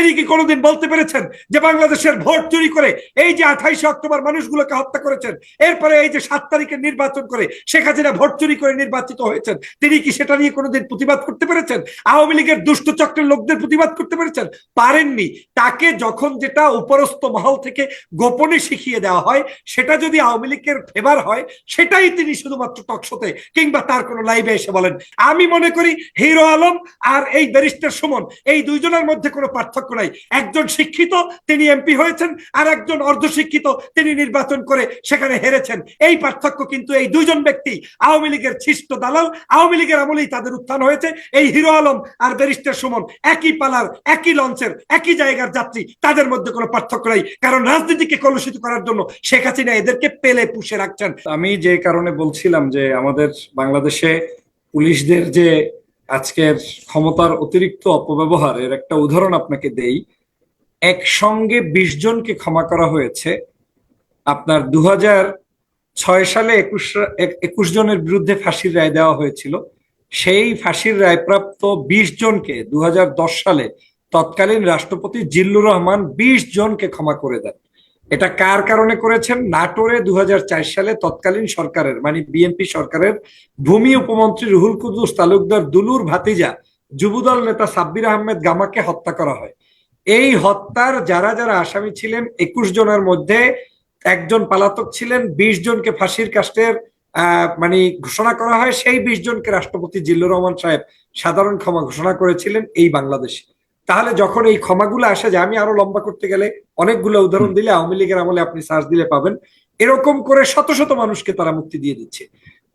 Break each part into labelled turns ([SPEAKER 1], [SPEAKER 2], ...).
[SPEAKER 1] তিনি কি কোনোদিন বলতে পেরেছেন যে বাংলাদেশের ভোট চুরি করে এই যে আঠাইশে অক্টোবর মানুষগুলোকে হত্যা করেছেন, এরপরে এই যে সাত তারিখের নির্বাচন করে শেখ হাসিনা ভোট চুরি করে নির্বাচিত হয়েছেন, তিনি কি সেটা নিয়ে কোনোদিন প্রতিবাদ করতে পেরেছেন? আওয়ামী লীগের দুষ্ট চক্রের লোকদের প্রতিবাদ করতে পেরেছেন? পারেননি। তাকে যখন যেটা উপরস্থ মহল থেকে গোপনে শিখিয়ে দেওয়া হয়, সেটা যদি আওয়ামী লীগের ফেভার হয়, সেটাই তিনি শুধুমাত্র টকশোতে কিংবা তার কোনো লাইভে এসে বলেন। আমি মনে করি হিরো আলম আর এই ব্যারিস্টার সুমন, এই দুইজনের মধ্যে কোনো পার্থক্য নাই। একজন শিক্ষিত, তিনি এমপি হয়েছেন, আর একজন অর্ধশিক্ষিত, তিনি নির্বাচন করে সেখানে হেরেছেন। এই পার্থক্য কিন্তু এই দুইজন ব্যক্তি, আওয়ামী লীগের ছিষ্ট দালাল, আওয়ামী লীগের আমলেই তাদের উত্থান হয়েছে। এই হিরো আলম আর ব্যারিস্টার সুমন, একই পালার, একই লঞ্চের, একই জায়গার যাত্রী, তাদের মধ্যে কোনো পার্থক্য নাই। কারণ রাজনীতিকে কলুষিত করার জন্য শেখ হাসিনা এদেরকে পেলে পুষে রাখছেন।
[SPEAKER 2] আমি যে কারণে বলছিলাম যে আমাদের বাংলাদেশে পুলিশদের যে আজকের ক্ষমতার অতিরিক্ত অপব্যবহার এর একটা উদাহরণ আপনাকে দেই। একসঙ্গে বিশ জনকে ক্ষমা করা হয়েছে। আপনার দু ছয় সালে একুশ একুশ জনের বিরুদ্ধে ফাঁসির রায় দেওয়া হয়েছিল। সেই ফাঁসির রায়প্রাপ্ত বিশ জনকে দু হাজার দশ সালে তৎকালীন রাষ্ট্রপতি জিল্লুর রহমান বিশ জনকে ক্ষমা করে দেন। এটা কার কারণে করেছেন? নাটোরে দুই হাজার চার সালে তৎকালীন সরকারের মানে বিএনপি সরকারের ভূমি উপমন্ত্রী রুহুল কুদ্দুস তালুকদার দুলুর ভাতিজা, যুবদল নেতা সাব্বির আহমেদ গামাকে হত্যা করা হয়। এই হত্যার যারা যারা আসামি ছিলেন, একুশ জনের মধ্যে একজন পালাতক ছিলেন, বিশ জনকে ফাঁসির কাস্টের মানে ঘোষণা করা হয়। সেই বিশ জনকে রাষ্ট্রপতি জিল্লুর রহমান সাহেব সাধারণ ক্ষমা ঘোষণা করেছিলেন এই বাংলাদেশে। তাহলে যখন এই ক্ষমাগুলো আসে যে আমি আরও লম্বা করতে গেলে অনেকগুলো উদাহরণ দিলে আওয়ামী লীগের আমলে আপনি সার্চ দিলে পাবেন। এরকম করে শত শত মানুষকে তারা মুক্তি দিয়ে দিচ্ছে।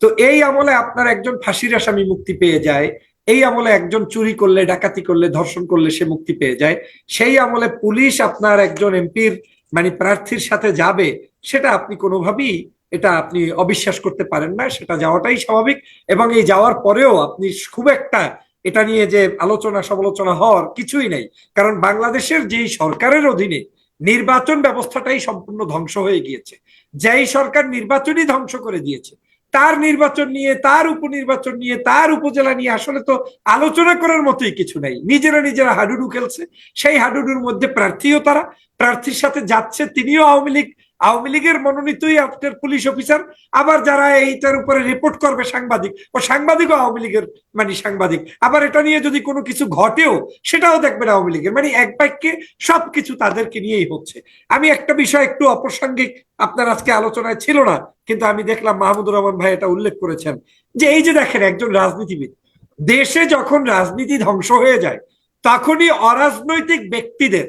[SPEAKER 2] তো এই আমলে আপনার একজন ফাঁসির আসামি মুক্তি পেয়ে যায় এই আমলে একজন চুরি করলে ডাকাতি করলে ধর্ষণ করলে সে মুক্তি পেয়ে যায়। সেই আমলে পুলিশ আপনার একজন এমপির মানে প্রার্থীর সাথে যাবে সেটা আপনি কোনোভাবেই এটা আপনি অবিশ্বাস করতে পারেন না সেটা যাওয়াটাই স্বাভাবিক এবং এই যাওয়ার পরেও আপনি খুব একটা এটা নিয়ে যে আলোচনা সমালোচনা হওয়ার কিছুই নেই। কারণ বাংলাদেশের যেই সরকারের অধীনে নির্বাচন ব্যবস্থাটাই সম্পূর্ণ ধ্বংস হয়ে গিয়েছে। যেই সরকার নির্বাচনই ধ্বংস করে দিয়েছে, তার নির্বাচন নিয়ে, তার উপনির্বাচন নিয়ে, তার উপজেলা নিয়ে আসলে তো আলোচনা করার মতোই কিছু নাই। নিজেরা নিজেরা হাডুডু খেলছে। সেই হাডুডুর মধ্যে প্রার্থীও তারা। প্রার্থীর সাথে যাচ্ছে তিনিও আওয়ামী লীগ আওয়ামী লীগের মনোনীতই আপনার পুলিশ অফিসার। আবার যারা এইটার উপরে রিপোর্ট করবে সাংবাদিক, ও সাংবাদিকও আওয়ামী লীগের মানে সাংবাদিক। আবার এটা নিয়ে যদি কোনো কিছু ঘটেও, সেটাও দেখবেন আওয়ামী লীগের। মানে এক বাক্যে সবকিছু তাদেরকে নিয়েই হচ্ছে। আমি একটা বিষয় একটু অপ্রাসঙ্গিক, আপনার আজকে আলোচনায় ছিল না, কিন্তু আমি দেখলাম মাহমুদুর রহমান ভাই এটা উল্লেখ করেছেন। যে এই যে দেখেন একজন রাজনীতিবিদ, দেশে যখন রাজনীতি ধ্বংস হয়ে যায়, তখনই অরাজনৈতিক ব্যক্তিদের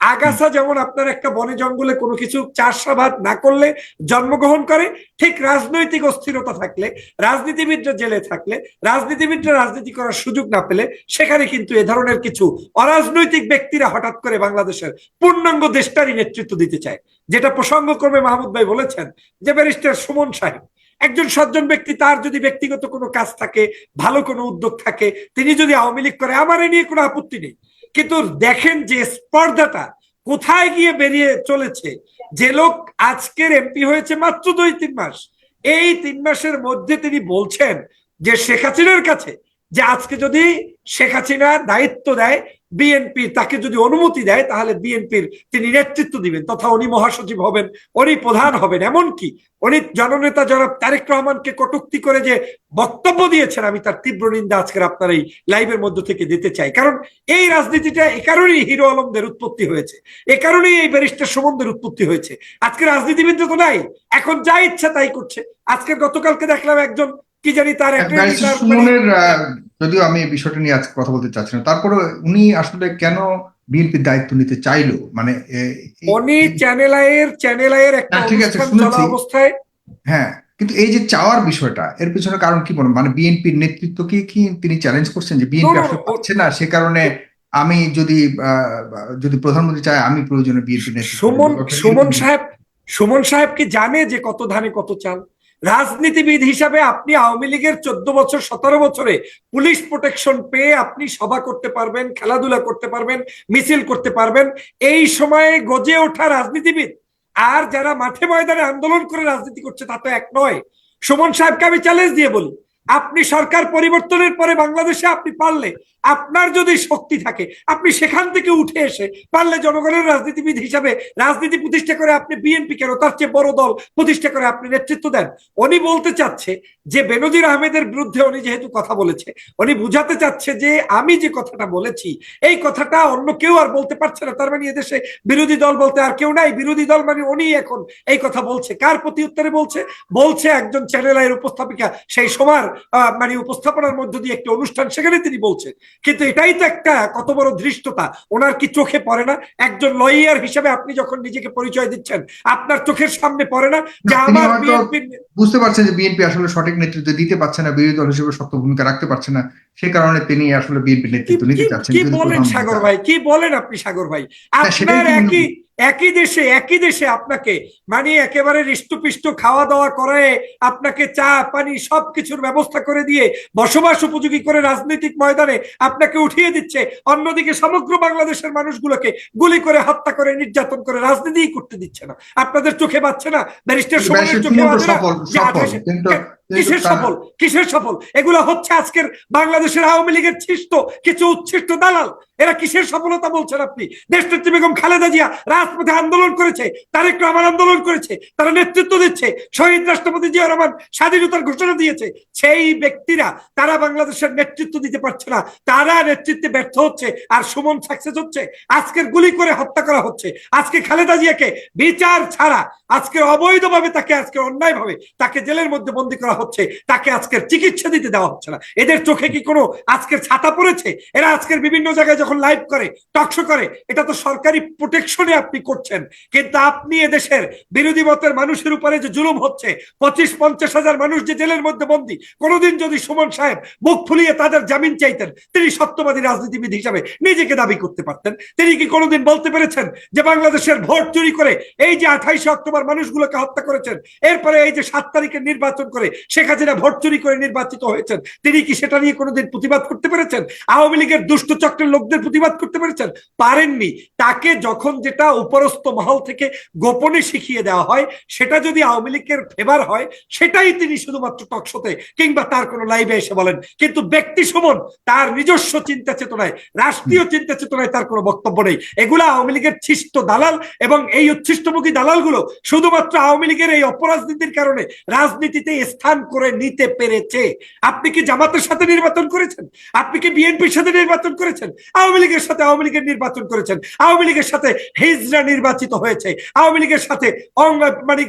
[SPEAKER 2] আগাছা যেমন আপনার একটা বনে জঙ্গলে কোনো কিছু চাষাবাদ না করলে জন্মগ্রহণ করে, ঠিক রাজনৈতিক অস্থিরতা থাকলে, রাজনীতিবিদরা জেলে থাকলে, রাজনীতিবিদরা রাজনীতি করার সুযোগ না পেলে, সেখানে কিন্তু এ ধরনের কিছু অরাজনৈতিক ব্যক্তিরা হঠাৎ করে বাংলাদেশের পূর্ণাঙ্গ দেশটারই নেতৃত্ব দিতে চায়। যেটা প্রসঙ্গক্রমে মাহমুদ ভাই বলেছেন যে ব্যারিস্টার সুমন সাহেব একজন সজ্জন ব্যক্তি, তার যদি ব্যক্তিগত কোনো কাজ থাকে, ভালো কোনো উদ্যোগ থাকে, তিনি যদি আওয়ামী লীগ করে, আমার এ নিয়ে কোনো আপত্তি নেই। কিন্তু দেখেন যে স্পর্ধাটা কোথায় গিয়ে বেরিয়ে চলেছে। যে লোক আজকের এমপি হয়েছে মাত্র দুই, তিন মাস। এই তিন মাসের মধ্যে তিনি বলছেন যে শেখ হাসিনার কাছে, যে আজকে যদি শেখ হাসিনা দায়িত্ব দেয় বিএনপি তাকে যদি অনুমতি দেয় তাহলে বিএনপির তিনি নেতৃত্ব দিবেন তথা উনি মহাসচিব হবেন উনি প্রধান হবেন। এমনকি উনি জননেতা জনাব তারেক রহমানকে কটুক্তি করে যে বক্তব্য দিয়েছেন আমি তার তীব্র নিন্দা আজকের আপনার এই লাইভের মধ্য থেকে দিতে চাই। কারণ এই রাজনীতিটা এ কারণেই হিরো আলমদের উৎপত্তি হয়েছে এ কারণেই এই ব্যারিস্টার সুমনদের উৎপত্তি হয়েছে। আজকে রাজনীতিবিদ তো নাই এখন যা ইচ্ছা তাই করছে। আজকে গতকালকে দেখলাম একজন কি জানি তার একটা
[SPEAKER 3] যদিও আমি এই বিষয়টা নিয়ে আজকে কথা বলতে চাচ্ছি না। তারপরে উনি আসলে কেন বিএনপির দায়িত্ব নিতে চাইলো? মানে
[SPEAKER 1] উনি চ্যানেল চ্যানেল একটা
[SPEAKER 3] ঠিক আছে,
[SPEAKER 1] অনুষ্ঠান
[SPEAKER 3] শুনেছি।
[SPEAKER 1] অবস্থায়।
[SPEAKER 3] হ্যাঁ কিন্তু এই যে চাওয়ার বিষয়টা এর পিছনে কারণ কি মনে মানে বিএনপির নেতৃত্বকে কি কি তিনি চ্যালেঞ্জ করছেন যে বিএনপি আসলে পাচ্ছে না? সে কারণে আমি যদি আহ, যদি প্রধানমন্ত্রী চায় আমি প্রয়োজনে বিএনপি নেতৃত্ব
[SPEAKER 1] সুমন সুমন সাহেব সুমন সাহেব কি জানে যে কত ধানে কত চাল? রাজনীতিবিদ হিসাবে আপনি আওয়ামী লীগের চোদ্দ বছর, সতেরো বছরে পুলিশ প্রোটেকশন পেয়ে আপনি সভা করতে পারবেন, খেলাধুলা করতে পারবেন, মিছিল করতে পারবেন। এই সময়ে গজে ওঠা রাজনীতিবিদ, আর যারা মাঠে ময়দানে আন্দোলন করে রাজনীতি করছে তা তো এক নয়। সুমন সাহেবকে আমি চ্যালেঞ্জ দিয়ে বলি, আপনি সরকার পরিবর্তনের পরে বাংলাদেশে আপনি পারলে
[SPEAKER 2] আপনার যদি শক্তি থাকে, আপনি সেখান থেকে উঠে এসে পারলে জনগণের রাজনীতিবিদ হিসাবে রাজনীতি প্রতিষ্ঠা করে আপনি বিএনপি কেন? তার চেয়ে বড় দল প্রতিষ্ঠা করে আপনি নেতৃত্ব দেন। উনি বলতে চাচ্ছে যে, বেনজির আহমেদের বিরুদ্ধে উনি যেহেতু কথা বলেছে, উনি বুঝাতে চাচ্ছে যে, আমি যে কথাটা বলেছি, এই কথাটা অন্য কেউ আর বলতে পারছে না। তার মানে এদেশে বিরোধী দল বলতে আর কেউ নাই। বিরোধী দল মানে উনি এখন এই কথা বলছে। কার প্রতি উত্তরে বলছে? বলছে একজন চ্যানেল আইয়ের উপস্থাপিকা, সেই সময় মানে উপস্থাপনার মধ্য দিয়ে একটি অনুষ্ঠান, সেখানে তিনি বলছেন কিন্তু এটাই তো একটা কত বড় ধৃষ্টতা। ওনার কি চোখে পড়ে না? একজন লয়ার হিসেবে আপনি যখন নিজেকে পরিচয় দিচ্ছেন আপনার চোখের সামনে পড়ে না যে আমার
[SPEAKER 3] বুঝতে পারছেন যে বিএনপি আসলে সঠিক নেতৃত্ব দিতে পারছে না বিরোধী দল হিসেবে শক্ত ভূমিকা রাখতে পারছে না। সেই কারণে তিনি আসলে বিএনপি নেতৃত্ব নিতে চাচ্ছেন
[SPEAKER 2] কি বলেন সাগর ভাই? কি বলেন আপনি সাগর ভাই? আপনার একই একই দেশে একই দেশে আপনাকে মানে একেবারে হৃষ্টপিষ্ট খাওয়া দাওয়া করে আপনাকে চা পানি সবকিছুর ব্যবস্থা করে দিয়ে বসবাস উপযোগী করে রাজনৈতিক ময়দানে আপনাকে উঠিয়ে দিচ্ছে অন্যদিকে সমগ্র বাংলাদেশের মানুষগুলোকে গুলি করে হত্যা করে নির্যাতন করে রাজনীতি করতে দিচ্ছে না। আপনাদের চোখে পাচ্ছে না ব্যারিস্টার
[SPEAKER 3] ব্যারিস্টার
[SPEAKER 2] চোখে বাজে না কিসের সফল? কিসের সফল? এগুলো হচ্ছে আজকের বাংলাদেশের আওয়ামী লীগের ছিষ্ট কিছু উচ্ছিষ্ট দালাল। এরা কিসের সফলতা বলছেন আপনি? দেশনেত্রী বেগম খালেদা জিয়া রাজপথে আন্দোলন করেছে, তারেক রহমান আন্দোলন করেছে, তারা নেতৃত্ব দিচ্ছে, শহীদ রাষ্ট্রপতি জিয়া রহমান স্বাধীনতার ঘোষণা দিয়েছে। সেই ব্যক্তিরা, তারা বাংলাদেশের নেতৃত্ব দিতে পারছে না। তারা নেতৃত্বে ব্যর্থ হচ্ছে আর সুমন সাকসেস হচ্ছে। আজকের গুলি করে হত্যা করা হচ্ছে। আজকে খালেদা জিয়াকে বিচার ছাড়া, আজকে অবৈধভাবে তাকে আজকে অন্যায়ভাবে তাকে জেলের মধ্যে বন্দী করা হচ্ছে, তাকে আজকের চিকিৎসা দিতে দেওয়া হচ্ছে না। এদের চোখে কি কোনো আজকের ছাতা পড়েছে? এরা আজকের বিভিন্ন জায়গায় যখন লাইভ করে টকশো করে, এটা তো সরকারি প্রোটেকশনে আপনি করছেন। কিন্তু আপনি এদেশের বিরোধী মতের মানুষের উপরে যে জুলুম হচ্ছে, পঁচিশ, পঞ্চাশ হাজার মানুষ যে জেলের মধ্যে বন্দী, কোনোদিন যদি সুমন সাহেব মুখ ফুলিয়ে তাদের জামিন চাইতেন, তিনি সত্যবাদী রাজনীতিবিদ হিসাবে নিজেকে দাবি করতে পারতেন। তিনি কি কোনোদিন বলতে পেরেছেন যে বাংলাদেশের ভোট চুরি করে এই যে আঠাইশে অক্টোবর মানুষগুলোকে হত্যা করেছেন, এরপরে এই যে সাত তারিখে নির্বাচন করে শেখ হাসিনা ভোট চুরি করে নির্বাচিত হয়েছেন, তিনি কি সেটা নিয়ে কোনোদিন প্রতিবাদ করতে পেরেছেন? আওয়ামী লীগের দুষ্ট চক্রের লোকদের প্রতিবাদ করতে পেরেছেন? পারেননি। তাকে যখন যেটা উপরস্থ মহল থেকে গোপনে শিখিয়ে দেওয়া হয়, সেটা যদি আওয়ামী লীগের ফেভার হয়, সেটাই তিনি শুধুমাত্র টকশোতে কিংবা তার কোনো লাইভে এসে বলেন। কিন্তু ব্যক্তি সুমন, তার নিজস্ব চিন্তা চেতনায়, রাষ্ট্রীয় চিন্তা চেতনায় তার কোনো বক্তব্য নেই। এগুলো আওয়ামী লীগের ছিষ্ট দালাল এবং এই উচ্ছিষ্টমুখী দালালগুলো শুধুমাত্র আওয়ামী লীগের এই অপরাজনীতির কারণে রাজনীতিতে স্থান করে নিতে পেরেছে। আপনি কি জামাতের সাথে নির্বাচন করেছেন? আপনি কি বিএনপির সাথে নির্বাচন করেছেন? আওয়ামী লীগের সাথে আওয়ামী লীগের নির্বাচন করেছেন আওয়ামী লীগের সাথে হিজরা নির্বাচিত হয়েছে আওয়ামী লীগের সাথে মানে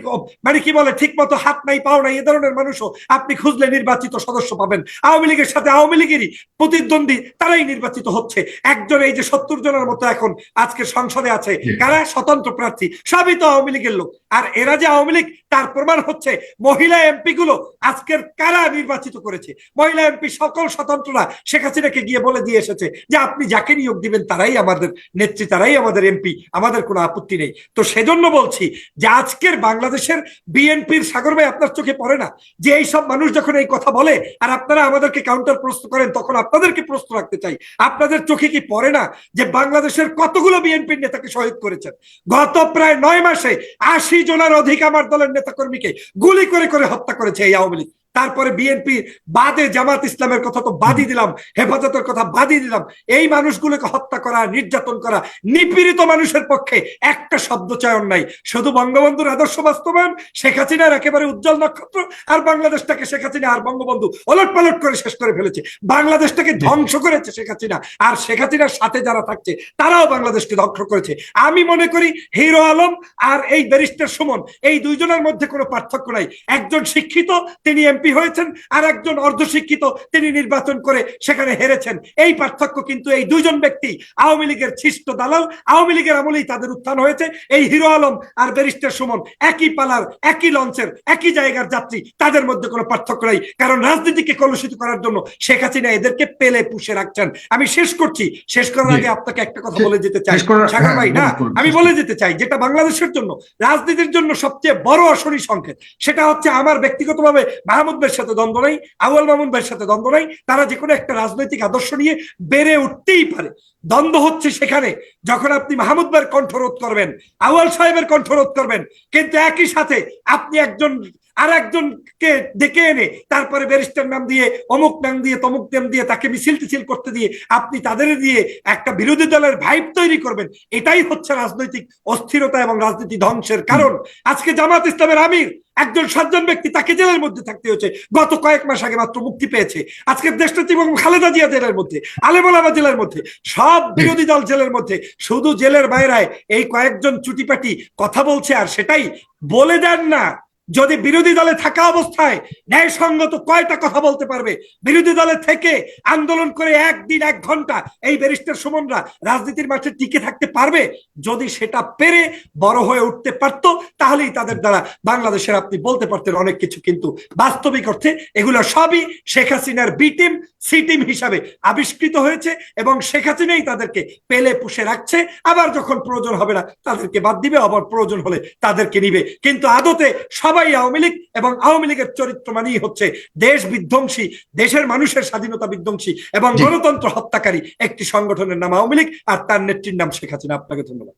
[SPEAKER 2] মানে কি বলে ঠিক মতো হাত নাই পাও নাই এ ধরনের মানুষও আপনি খুঁজলে নির্বাচিত সদস্য পাবেন। আওয়ামী লীগের সাথে আওয়ামী লীগেরই প্রতিদ্বন্দ্বী তারাই নির্বাচিত হচ্ছে। একজন এই যে সত্তর জনের মতো এখন আজকে সংসদে আছে। কারা? স্বতন্ত্র প্রার্থী সবই তো আওয়ামী লীগের লোক। আর এরা যে আওয়ামী লীগ তার প্রমাণ হচ্ছে মহিলা এমপি গুলো আজকের কারা নির্বাচিত করেছে? মহিলা এমপি সকল স্বতন্ত্ররা শেখ হাসিনাকে গিয়ে বলে দিয়ে এসেছে যে আপনি যাকে নিয়োগ দিবেন তারাই আমাদের নেত্রী, তারাই আমাদের এমপি, আমাদের কোনো আপত্তি নেই। তো সেজন্য বলছি যে আজকের বাংলাদেশের বিএনপির সাগর ভাই আপনার চোখে পড়ে না? যে এই সব মানুষ যখন এই কথা বলে আর আপনারা আমাদেরকে কাউন্টার প্রশ্ন করেন, তখন আপনাদেরকে প্রশ্ন রাখতে চাই। আপনাদের চোখে কি পড়ে না যে বাংলাদেশের কতগুলো বিএনপির নেতাকে শহীদ করেছেন? গত প্রায় নয় মাসে আশি জনের অধিক আমার দলের নেতাকর্মীকে গুলি করে করে হত্যা করেছে এই আওয়ামী লীগ। তারপরে বিএনপি, বাদে জামাত ইসলামের কথা তো বাদই দিলাম, হেফাজতের কথা বাদই দিলাম। এই মানুষগুলোকে হত্যা করা, নির্যাতন করা, নিপীড়িত মানুষের পক্ষে একটা শব্দ চয়ন নাই। শুধু বঙ্গবন্ধুর আদর্শ বাস্তবায়ন, শেখ হাসিনার একেবারে উজ্জ্বল নক্ষত্র, আর বাংলাদেশটাকে শেখ হাসিনা আর বঙ্গবন্ধু ওলট পালট করে শেষ করে ফেলেছে। বাংলাদেশটাকে ধ্বংস করেছে শেখ হাসিনা, আর শেখ হাসিনার সাথে যারা থাকছে, তারাও বাংলাদেশকে ধ্বংস করেছে। আমি মনে করি হিরো আলম আর এই ব্যারিস্টার সুমন, এই দুইজনের মধ্যে কোনো পার্থক্য নাই। একজন শিক্ষিত, তিনি এমপি হয়েছেন আর একজন অর্ধশিক্ষিত তিনি নির্বাচন করে সেখানে হেরেছেন। এই পার্থক্য কিন্তু এই দুইজন ব্যক্তি আওয়ামী লীগের ছিষ্ট দালাল আওয়ামী লীগের আমলেই তাদের উত্থান হয়েছে। এই হিরো আলম আর ব্যারিস্টার সুমন একই পালার একই লঞ্চের একই জায়গার যাত্রী তাদের মধ্যে কোনো পার্থক্য নাই। কারণ রাজনীতিকে কলুষিত করার জন্য শেখ হাসিনা এদেরকে পেলে পুষে রাখছেন। আমি শেষ করছি। শেষ করার আগে আপনাকে একটা কথা বলে যেতে চাই। সাগর
[SPEAKER 3] হ্যাঁ,
[SPEAKER 2] ভাই না
[SPEAKER 3] বলুন,
[SPEAKER 2] আমি বলে যেতে চাই যেটা বাংলাদেশের জন্য রাজনীতির জন্য সবচেয়ে বড় আসরি সংকেত সেটা হচ্ছে আমার ব্যক্তিগতভাবে মাহমুদ ভাইয়ের সাথে দ্বন্দ্ব নাই, আউয়াল মামুন ভাইয়ের সাথে দ্বন্দ্ব নাই, তারা যে কোনো একটা রাজনৈতিক আদর্শ নিয়ে বেড়ে উঠতেই পারে। দ্বন্দ্ব হচ্ছে সেখানে, যখন আপনি মাহমুদ ভাইয়ের কণ্ঠ রোধ করবেন, আউয়াল সাহেবের কণ্ঠ রোধ করবেন, কিন্তু একই সাথে আপনি একজন আর একজনকে ডেকে এনে তারপরে ব্যারিস্টার নাম দিয়ে, অমুক নাম দিয়ে, তমুক নাম দিয়ে তাকে মিছিল টিছিল করতে দিয়ে আপনি তাদের দিয়ে একটা বিরোধী দলের ভাইব তৈরি করবেন। এটাই হচ্ছে রাজনৈতিক অস্থিরতা এবং রাজনীতি ধ্বংসের কারণ। আজকে জামাত ইসলামের আমির, একজন সাতজন ব্যক্তি তাকে জেলের মধ্যে থাকতে হয়েছে। গত কয়েক মাস আগে মাত্র মুক্তি পেয়েছে। আজকে দেশনেত্রী এবং খালেদা জিয়া জেলের মধ্যে, আলেমোলামা জেলের মধ্যে, সব বিরোধী দল জেলের মধ্যে, শুধু জেলের বাইরায় এই কয়েকজন চুটিপাটি কথা বলছে আর সেটাই বলে দেন না। যদি বিরোধী দলে থাকা অবস্থায় ন্যায়সঙ্গত কয়টা কথা বলতে পারবে? বিরোধী দলে থেকে আন্দোলন করে একদিন এক ঘণ্টা এই ব্যারিস্টার সুমনরা রাজনীতির মাঠে টিকে থাকতে পারবে? যদি সেটা পেরে বড় হয়ে উঠতে পারত, তাহলেই তাদের দ্বারা বাংলাদেশের আপনি বলতে পারতেন অনেক কিছু। কিন্তু বাস্তবিক অর্থে এগুলো সবই শেখ হাসিনার বি টিম সি টিম হিসাবে আবিষ্কৃত হয়েছে এবং শেখ হাসিনাই তাদেরকে পেলে পুষে রাখছে। আবার যখন প্রয়োজন হবে না, তাদেরকে বাদ দিবে, আবার প্রয়োজন হলে তাদেরকে নিবে। কিন্তু আদতে সবাই আওয়ামী লীগ এবং আওয়ামী লীগের চরিত্র মানেই হচ্ছে দেশ বিধ্বংসী দেশের মানুষের স্বাধীনতা বিধ্বংসী এবং গণতন্ত্র হত্যাকারী একটি সংগঠনের নাম আওয়ামী লীগ আর তার নেত্রীর নাম শেখ হাসিনা। আপনাকে ধন্যবাদ।